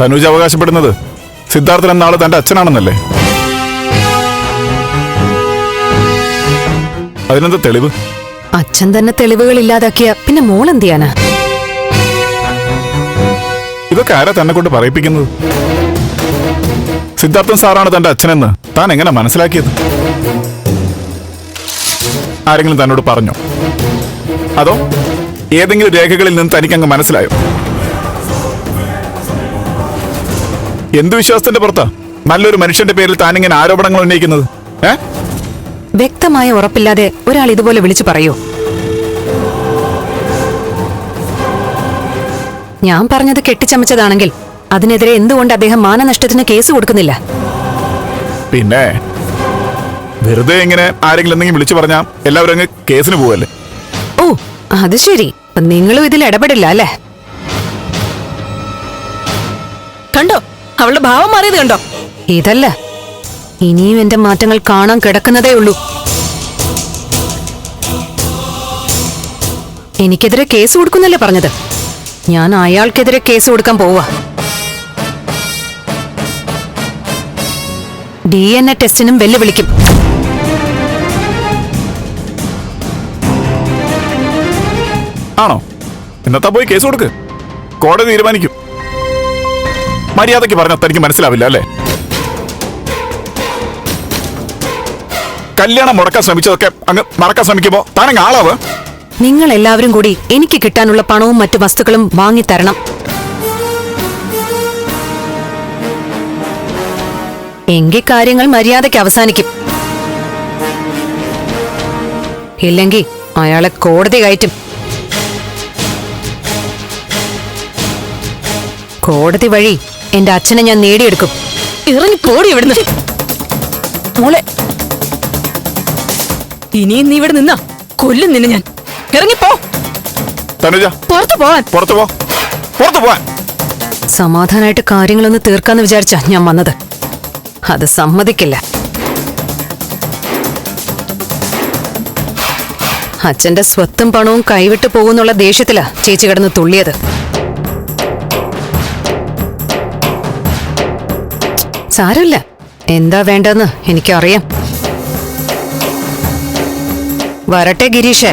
തനുജ് അവകാശപ്പെടുന്നത് സിദ്ധാർത്ഥൻ എന്ന ആൾ തന്റെ അച്ഛനാണെന്നല്ലേ? അതിനെന്താ തെളിവ്? അച്ഛൻ തന്നെ തെളിവുകൾ ഇല്ലാതാക്കിയ പിന്നെ മോൾ എന്ത് ചെയ്യാനാ? ഇതൊക്കെ ആരാ തന്നെ കൊണ്ട് പറയിപ്പിക്കുന്നത്? സിദ്ധാർത്ഥൻ സാറാണ് തന്റെ അച്ഛനെന്ന് താൻ എങ്ങനെ മനസ്സിലാക്കിയത്? ആരെങ്കിലും തന്നോട് പറഞ്ഞോ? അതോ ഏതെങ്കിലും രേഖകളിൽ നിന്ന് തനിക്കങ്ങ് മനസ്സിലായോ? എന്ത് വിശ്വാസത്തിന്റെ പുറത്താ? നല്ലൊരു മനുഷ്യന്റെ പേരിൽ താൻ ഇങ്ങനെ ആരോപണങ്ങൾ ഉന്നയിക്കുന്നത്? ഏ? വ്യക്തമായ ഉറപ്പില്ലാതെ ഒരാൾ ഇതുപോലെ വിളിച്ചു പറയൂ. ഞാൻ പറഞ്ഞത് കെട്ടിച്ചമച്ചതാണെങ്കിൽ അതിനെതിരെ എന്തുകൊണ്ട് അദ്ദേഹം മാനനഷ്ടത്തിന് കേസ് കൊടുക്കുന്നില്ല? പിന്നെ വെറുതെ ഇങ്ങനെ ആരെങ്കിലും എന്തെങ്കിലും വിളിച്ചു പറഞ്ഞാൽ എല്ലാവരും അങ്ങ് കേസിന് പോവല്ലേ? ഓ അത് ശരി. നിങ്ങളും ഇതിൽ ഇടപെടില്ല അല്ലേ? കണ്ടോ? അവളുടെ ഭാവം മാറിയത് കണ്ടോ? ഇതല്ല. ഇനിയും എന്റെ മാറ്റങ്ങൾ കാണാൻ കിടക്കുന്നതേ ഉള്ളൂ. എനിക്കെതിരെ കേസ് കൊടുക്കുന്നല്ലേ പറഞ്ഞത്? ഞാൻ അയാൾക്കെതിരെ കേസ് കൊടുക്കാൻ പോവാ ഡി എൻ എ ടെസ്റ്റിനും വെല്ലുവിളിക്കും. ആണോ? എന്നത്താ പോയി കേസ് കൊടുക്ക്. കോടതി തീരുമാനിക്കും. മര്യാദയ്ക്ക് പറഞ്ഞാൽ തനിക്ക് മനസ്സിലാവില്ല അല്ലേ? കല്യാണം മുടക്കാൻ ശ്രമിച്ചതൊക്കെ അങ്ങ് മറക്കാൻ ശ്രമിക്കുമ്പോ താനങ്ങ് ആളാവ്? നിങ്ങൾ എല്ലാവരും കൂടി എനിക്ക് കിട്ടാനുള്ള പണവും മറ്റു വസ്തുക്കളും വാങ്ങി തരണം. എങ്കിൽ കാര്യങ്ങൾ മര്യാദയ്ക്ക് അവസാനിക്കും. ഇല്ലെങ്കിൽ അയാളെ കോടതി കയറ്റും. കോടതി വഴി എന്റെ അച്ഛനെ ഞാൻ നേടിയെടുക്കും. ഇറങ്ങി പോടി ഇവിടുന്ന്. മോളെ. ഇനിയും നീ ഇവിടെ നിന്നാ. കൊല്ലും നിന്നെ ഞാൻ. ഇറങ്ങിപ്പോ സമാധാനായിട്ട് പുറത്തു പോവാൻ. പുറത്തു പോ. പുറത്തു പോവാൻ. സമാധാനമായിട്ട് കാര്യങ്ങളൊന്ന് തീർക്കാന്ന് വിചാരിച്ചാ ഞാൻ വന്നത്. അത് സമ്മതിക്കില്ല. അച്ഛന്റെ സ്വത്തും പണവും കൈവിട്ടു പോകുന്നുള്ള ദേഷ്യത്തിലാ ചേച്ചി കിടന്ന് തുള്ളിയത്. സാരമില്ല. എന്താ വേണ്ടെന്ന് എനിക്കറിയാം. വരട്ടെ ഗിരീഷേ.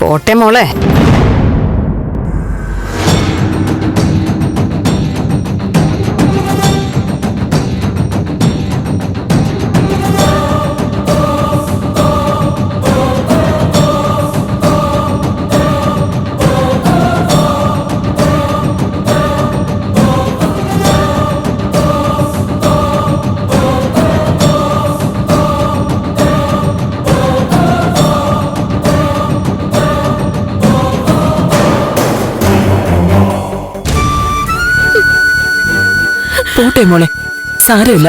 പോട്ടെ മോളെ. പോട്ടെ മോളെ സാരമില്ല.